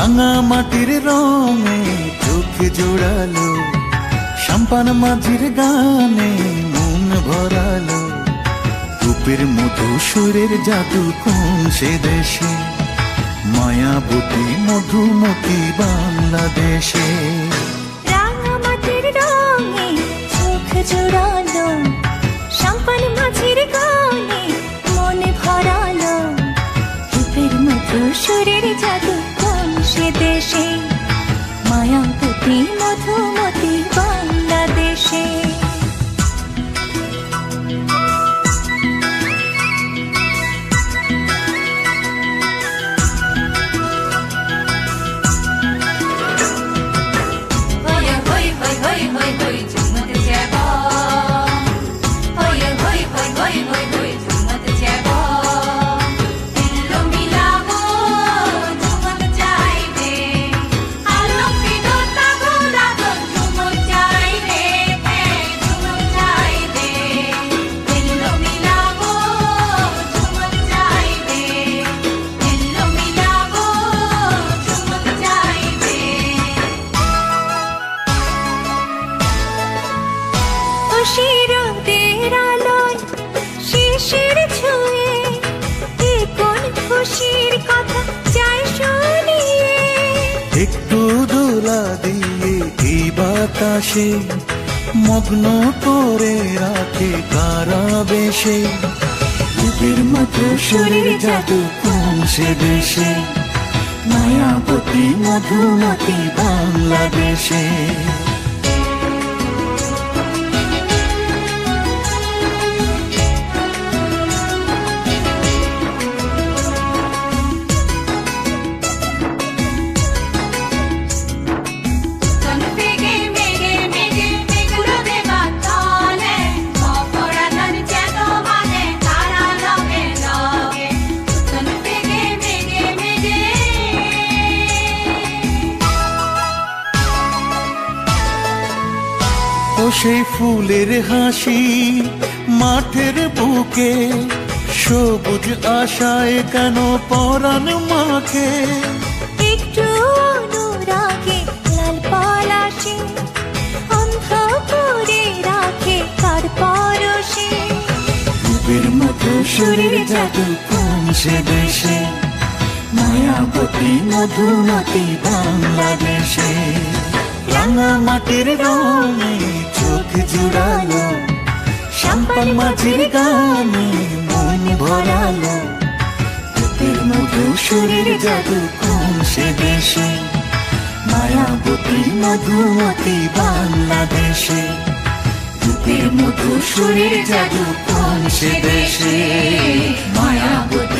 রাঙা মাটির রঙে চোখে জোড়ালো সাম্পান মাঝির গানে মন ভরালো। রূপের মধু সুরের জাদু কোন সে দেশে? মায়াবতী মধুমতি বাংলাদেশে। রাঙামাটির রঙে চোখ জোড়ালো সাম্পান মাঝির গানে মনে ভরালো। রূপের মধু সুরের জাদু শিরদের আলোয় শিশির ছুঁয়ে এ কোন খুশির কথা চাই শুনিয়ে। একটু দোলা দিয়ে এই বাতাসে মগ্ন করে রাখে কারা বেশে। রূপের মতো শরীর জাদু কোন সে দেশে। মায়াবতী মধুমতি বাংলাদেশে। ও সেই ফুলের হাসি মাঠের বুকে। সবুজ আশায় কেন পরাণ মাখে? একটু অনুরাগে লাল পলাশে অন্ধ করে রাখে তার পরশে। রূপের মতো শরীর জাদু কোন সে দেশে? মায়াবতী মধুমতি বাংলাদেশে। রাঙা মাটির রঙে চোখ জুড়ালো সাম্পান মাঝির গানে মন ভরালো। রূপের মধু শরীর জাদু কোন সে দেশে? মায়াবতী মধুমতি বাংলাদেশে। রূপের মধু শরীর জাদু কোন সে দেশে? মায়াবতী